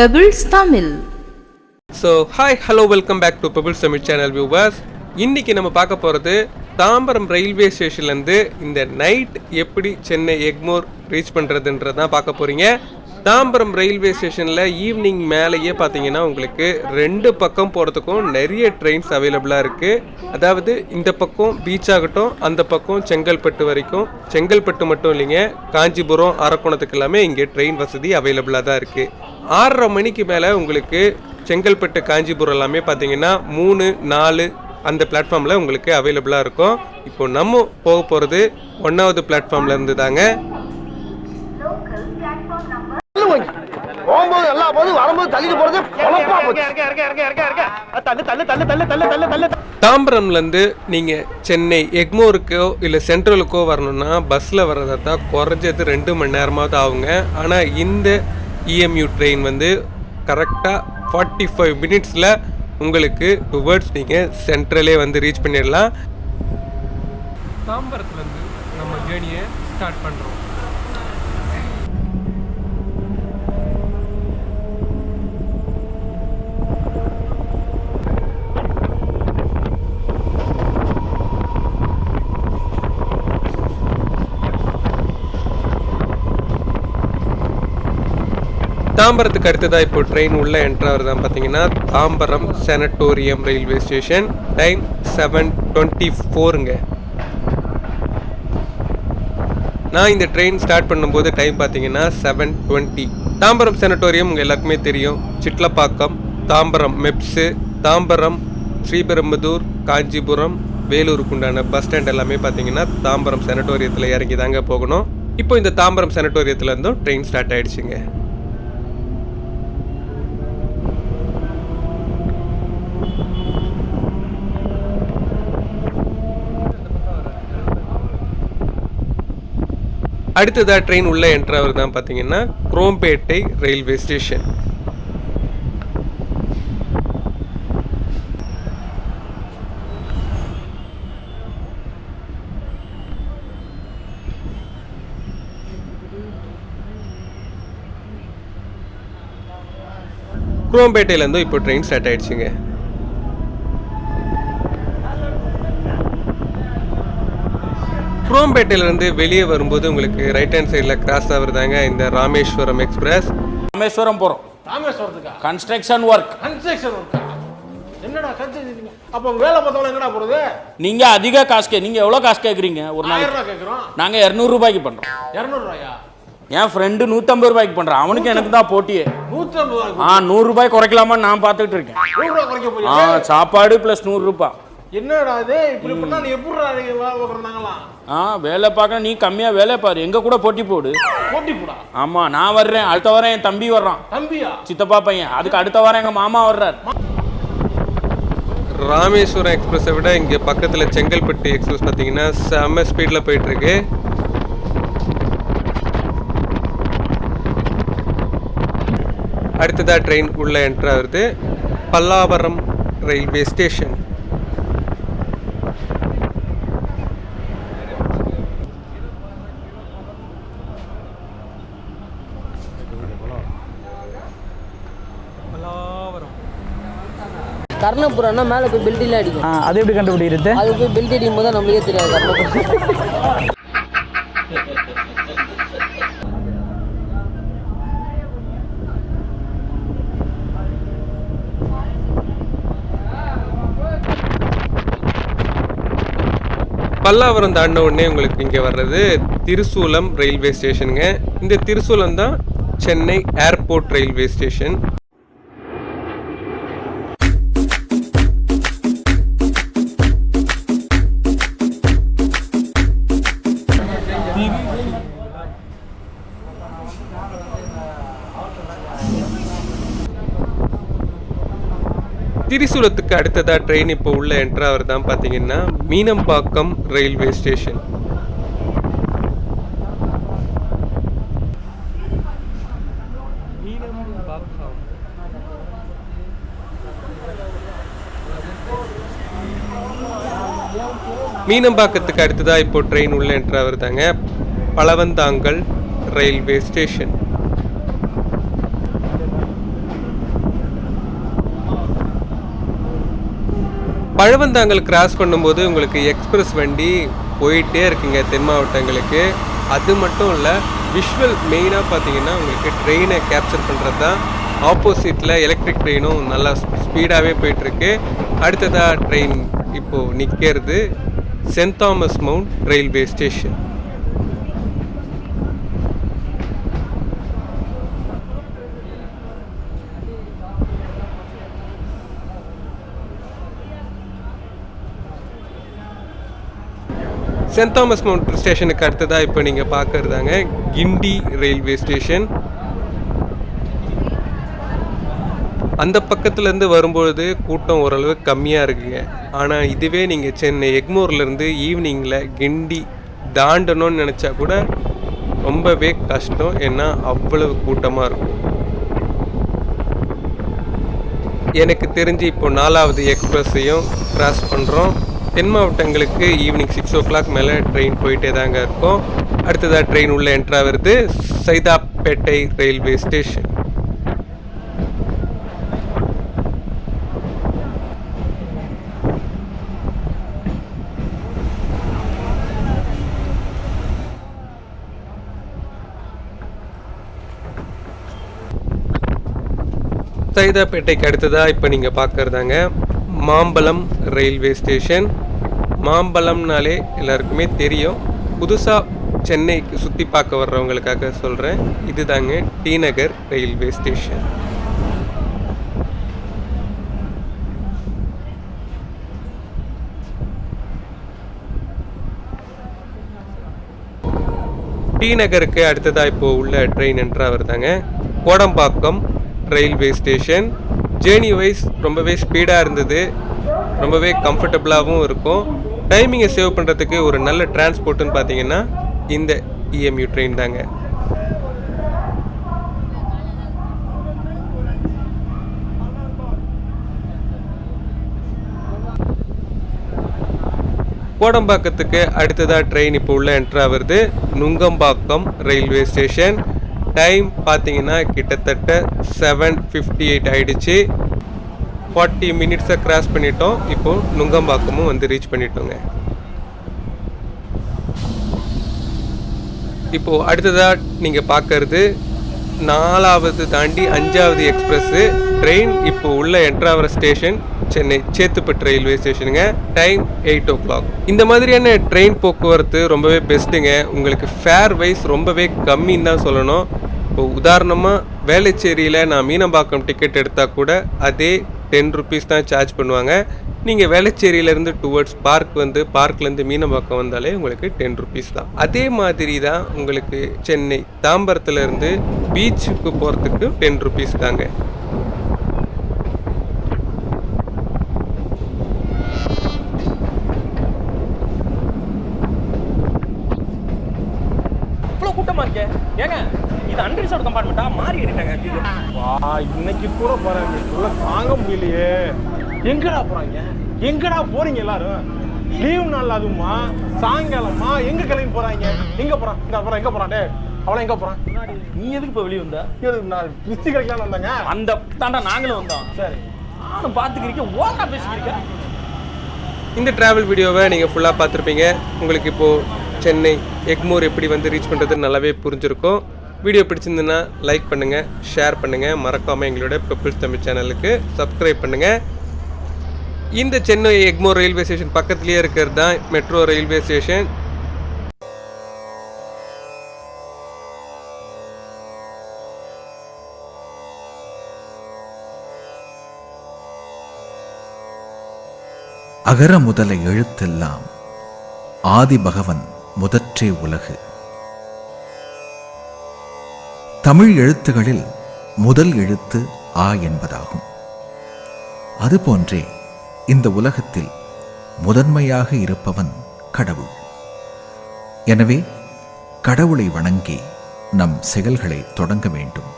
Pebbles Tamil so hi hello welcome back to Pebbles Tamil channel viewers இன்னைக்கு நம்ம பார்க்க போகிறது தாம்பரம் ரயில்வே ஸ்டேஷன்லேருந்து இந்த நைட் எப்படி சென்னை எக்மோர் ரீச் பண்ணுறதுன்றது தான் பார்க்க போகிறீங்க தாம்பரம் ரயில்வே ஸ்டேஷனில் ஈவினிங் மேலேயே பார்த்தீங்கன்னா உங்களுக்கு ரெண்டு பக்கம் போகிறதுக்கும் நிறைய ட்ரெயின்ஸ் அவைலபிளாக இருக்குது அதாவது இந்த பக்கம் பீச் ஆகட்டும் அந்த பக்கம் செங்கல்பட்டு வரைக்கும். செங்கல்பட்டு மட்டும் இல்லைங்க காஞ்சிபுரம் அரக்கோணத்துக்கு எல்லாமே இங்கே ட்ரெயின் வசதி அவைலபிளாக தான் இருக்குது ஆறரை மணிக்கு மேலே உங்களுக்கு செங்கல்பட்டு காஞ்சிபுரம் எல்லாமே பார்த்தீங்கன்னா மூணு நாலு அந்த பிளாட்ஃபார்மில் உங்களுக்கு அவைலபிளாக இருக்கும். இப்போ நம்ம போக போகிறது ஒன்றாவது பிளாட்ஃபார்ம்ல இருந்து தாங்க. போகும்போது எல்லா போதும் வரும்போது தள்ளிட்டு போறது தாம்பரம்லேருந்து நீங்கள் சென்னை எக்மோருக்கோ இல்லை சென்ட்ரலுக்கோ வரணும்னா பஸ்ஸில் வர்றதா தான் குறைஞ்சது ரெண்டு மணி நேரமாவது ஆகுங்க. ஆனால் இந்த இஎம்யூ ட்ரெயின் வந்து கரெக்டாக ஃபார்ட்டி ஃபைவ் மினிட்ஸில் உங்களுக்கு டுவர்ட்ஸ் நீங்கள் சென்ட்ரலே வந்து ரீச் பண்ணிடலாம். தாம்பரத்துலேருந்து நம்ம ஜேர்னியை ஸ்டார்ட் பண்ணுறோம் தாம்பரத்துக்கு அடுத்ததாக இப்போ ட்ரெயின் உள்ள என்ட்ராவது தான் பார்த்தீங்கன்னா Tambaram sanatorium railway station time seven twenty ஃபோருங்க நான் இந்த ட்ரெயின் ஸ்டார்ட் பண்ணும்போது டைம் பார்த்தீங்கன்னா செவன் டுவெண்ட்டி தாம்பரம் செனட்டோரியம் உங்கள் எல்லாருக்குமே தெரியும். சிட்லப்பாக்கம் தாம்பரம் மெப்ஸு தாம்பரம் ஸ்ரீபெரும்புதூர் காஞ்சிபுரம் வேலூருக்கு உண்டான பஸ் ஸ்டாண்ட் எல்லாமே பார்த்தீங்கன்னா தாம்பரம் செனட்டோரியத்தில் இறங்கி தாங்க போகணும். இப்போ இந்த தாம்பரம் செனட்டோரியத்துலேருந்தும் ட்ரெயின் ஸ்டார்ட் ஆகிடுச்சிங்க அடுத்ததாக ட்ரெயின் உள்ள என்ட்ராவர் தான் பார்த்தீங்கன்னா குரோம்பேட்டை ரயில்வே ஸ்டேஷன் குரோம்பேட்டையிலேருந்து இப்போ ட்ரெயின் ஸ்டார்ட் ஆயிடுச்சுங்க. குரோம்பேட்டையிலேருந்து வெளியே வரும்போது உங்களுக்கு ரைட் ஹேண்ட் சைடில் கிராஸ் ஆகுறதாங்க இந்த ராமேஸ்வரம் எக்ஸ்பிரஸ் ராமேஸ்வரம் போகிறோம் ராமேஸ்வரத்துக்கா? கன்ஸ்ட்ரக்ஷன் ஒர்க் கன்ஸ்ட்ரக்ஷன் ஒர்க்கா என்னடா கன்ஸ்ட்ரக்ஷன் அப்போ வேலை பார்த்தவங்க எங்கடா போறது? நீங்கள் அதிக காசு கே நீங்கள் எவ்வளோ காசு கேட்குறீங்க ஒரு ரூபாய் கேட்குறோம் நாங்கள் இரநூறுபாய்க்கு பண்ணுறோம் இரநூறுவாயா? என் ஃப்ரெண்டு நூற்றம்பது ரூபாய்க்கு பண்ணுறான் அவனுக்கு எனக்கு தான் போட்டியே. நூற்றி ஐம்பது ரூபாய் ஆ நூறுரூபாய் குறைக்கலாமான்னு நான் பார்த்துட்டு இருக்கேன். ஆ சாப்பாடு ப்ளஸ் நூறுரூபா என்னடா இது? இப்படி பண்ணா நீ எப்படிடா நீங்க வேலை பார்க்குறாங்களாம் ஆ வேலை பார்க்க நீ கம்மியாக வேலை பாரு. எங்கள் கூட போட்டி போடு. போட்டி போடா. ஆமாம் நான் வர்றேன். அடுத்த வாரம் என் தம்பி வர்றான். தம்பியா? சித்தப்பா பையன். அதுக்கு அடுத்த வாரம் எங்கள் மாமா வர்றார். ராமேஸ்வரம் எக்ஸ்பிரஸை விட இங்கே பக்கத்தில் செங்கல்பட்டு எக்ஸ்பிரஸ் பார்த்தீங்கன்னா செம்ம ஸ்பீடில் போயிட்டுருக்கு. அடுத்ததாக ட்ரெயின் உள்ளே என்ட்ரு ஆகுது பல்லாவரம் ரயில்வே ஸ்டேஷன் கர்ணபுரம்னா மேலே போய் பெல்ட்டில் அடிக்கும். அது எப்படி கண்டுபிடிக்கிறது? அது போய் பெல்ட் அடிக்கும் போது தான் நம்மளுக்கே தெரியாது கர்ணபுரம். பல்லாவரம் தாண்டின உடனே உங்களுக்கு இங்கே வர்றது திருசூலம் ரயில்வே ஸ்டேஷனுங்க இந்த திருசூலம் தான் சென்னை ஏர்போர்ட் ரயில்வே ஸ்டேஷன் திரிசூலத்துக்கு அடுத்ததாக ட்ரெயின் இப்போ உள்ள என்ட்ராவர் தான் பார்த்தீங்கன்னா மீனம்பாக்கம் ரயில்வே ஸ்டேஷன் மீனம்பாக்கத்துக்கு அடுத்ததாக இப்போ ட்ரெயின் உள்ள என்ட்ராவர் தாங்க Pazhavanthangal railway station Pazhavanthangal cross பண்ணும்போது உங்களுக்கு எக்ஸ்பிரஸ் வண்டி போயிட்டே இருக்குங்க தென் மாவட்டங்களுக்கு. அது மட்டும் இல்லை விஷுவல் மெயினாக பார்த்தீங்கன்னா உங்களுக்கு ட்ரெயினை கேப்சர் பண்ணுறது தான் ஆப்போசிட்டில் எலக்ட்ரிக் ட்ரெயினும் நல்லா ஸ்பீடாகவே போயிட்டுருக்கு. அடுத்ததாக ட்ரெயின் இப்போது நிற்கிறது Saint Thomas Mount railway station Saint Thomas Mount ஸ்டேஷனுக்கு அடுத்ததாக இப்போ நீங்கள் பார்க்குறதாங்க கிண்டி ரயில்வே ஸ்டேஷன். அந்த பக்கத்துலேருந்து வரும்பொழுது கூட்டம் ஓரளவு கம்மியாக இருக்குங்க. ஆனால் இதுவே நீங்கள் சென்னை எக்மோர்லேருந்து ஈவினிங்கில் கிண்டி தாண்டணும்னு நினச்சா கூட ரொம்பவே கஷ்டம். ஏன்னா அவ்வளவு கூட்டமாக இருக்கும். எனக்கு தெரிஞ்சு இப்போ நாலாவது எக்ஸ்பிரஸையும் க்ராஸ் பண்ணுறோம் தென் மாவட்டங்களுக்கு ஈவினிங் சிக்ஸ் ஓ கிளாக் மேலே ட்ரெயின் போயிட்டே தாங்க இருக்கும். அடுத்ததாக ட்ரெயின் உள்ளே என்ட்ராகிறது வருது சைதாப்பேட்டை ரயில்வே ஸ்டேஷன் சைதாப்பேட்டைக்கு அடுத்ததாக இப்போ நீங்கள் பார்க்குறதாங்க மாம்பலம் ரயில்வே ஸ்டேஷன் மாம்பழம்னாலே எல்லாருக்குமே தெரியும். புதுசாக சென்னைக்கு சுற்றி பார்க்க வர்றவங்களுக்காக சொல்கிறேன் இதுதாங்க T Nagar railway station. T நகருக்கு அடுத்ததாக இப்போ உள்ள ட்ரெயின் என்றால் வருதாங்க Kodambakkam railway station. Journey wise ரொம்பவே ஸ்பீடாக இருந்தது. ரொம்பவே கம்ஃபர்டபுளாகவும் இருக்கும். டைமிங்கை சேவ் பண்ணுறதுக்கு ஒரு நல்ல டிரான்ஸ்போர்ட்டுன்னு பார்த்தீங்கன்னா இந்த இஎம்யூ ட்ரெயின் தாங்க. கோடம்பாக்கத்துக்கு அடுத்ததாக ட்ரெயின் இப்போ உள்ள என்ட்ரா வருது நுங்கம்பாக்கம் ரயில்வே ஸ்டேஷன் டைம் பார்த்தீங்கன்னா கிட்டத்தட்ட செவன் ஃபிஃப்டி எயிட் ஆயிடுச்சு. ஃபார்ட்டி மினிட்ஸை கிராஸ் பண்ணிட்டோம். இப்போ நுங்கம்பாக்கமும் வந்து ரீச் பண்ணிட்டோங்க. இப்போ அடுத்ததாக நீங்கள் பார்க்கறது நாலாவது தாண்டி அஞ்சாவது எக்ஸ்பிரஸ்ஸு ட்ரெயின் இப்போ உள்ள என்ட்ராவர station Chennai Chetpet railway ஸ்டேஷனுங்க. Time eight o'clock. இந்த மாதிரியான ட்ரெயின் போக்குவரத்து ரொம்பவே பெஸ்ட்டுங்க. உங்களுக்கு ஃபேர் வைஸ் ரொம்பவே கம்மின்னு தான் சொல்லணும். இப்போ உதாரணமாக வேளச்சேரியில் நான் மீனம்பாக்கம் டிக்கெட் எடுத்தால் கூட அதே டென் ருபீஸ் தான் சார்ஜ் பண்ணுவாங்க. நீங்கள் வேளச்சேரியிலேருந்து டுவர்ட்ஸ் பார்க் வந்து பார்க்லேருந்து மீனம்பாக்கம் வந்தாலே உங்களுக்கு டென் ருபீஸ் தான். அதே மாதிரி தான் உங்களுக்கு சென்னை தாம்பரத்துலேருந்து பீச்சுக்கு போகிறதுக்கு டென் ருபீஸ் தாங்க. கூட்டமா இருக்கேன் ஏங்க? இது அன்ரிசர்வ் கம்பார்ட்மெண்ட்டா மாறி இருக்காங்க வா இன்னைக்கு கூட போறாங்க உள்ள தாங்க முடியலையே. எங்கடா போறாங்க? எங்கடா போறீங்க எல்லாரும்? லீவ் நாள் அதுமா சாயங்காலமா? எங்க கிளம்பி போறாங்க? எங்க போறான்? இந்த அப்புறம் எங்க போறான்? டே அவளை எங்க போறான்? நீ எதுக்கு இப்போ வெளியே வந்த? நான் பிஸ்டி கிடைக்கலாம்னு வந்தாங்க. அந்த தாண்டா நாங்களும் வந்தோம். சரி. நானும் பார்த்துக்கிறீங்க ஓவரா பேசிக்கிறீங்க. இந்த ட்ராவல் வீடியோவை நீங்கள் ஃபுல்லாக பார்த்துருப்பீங்க. உங்களுக்கு இப்போது சென்னை எக்மோர் எப்படி வந்து ரீச் பண்ணுறது நல்லாவே புரிஞ்சிருக்கும். வீடியோ பிடிச்சிருந்துன்னா லைக் பண்ணுங்கள் ஷேர் பண்ணுங்கள் மறக்காமல் எங்களோட பெப்பிள்ஸ் தமிழ் சேனலுக்கு சப்ஸ்கிரைப் பண்ணுங்கள் இந்த சென்னை எக்மோர் ரயில்வே ஸ்டேஷன் பக்கத்துலேயே இருக்கிறது தான் மெட்ரோ ரயில்வே ஸ்டேஷன் அகர முதல எழுத்தெல்லாம் ஆதி பகவன் முதற்றே உலகு. தமிழ் எழுத்துகளில் முதல் எழுத்து ஆ என்பதாகும். அதுபோன்றே இந்த உலகத்தில் முதன்மையாக இருப்பவன் கடவுள். எனவே கடவுளை வணங்கி நம் செயல்களை தொடங்க வேண்டும்.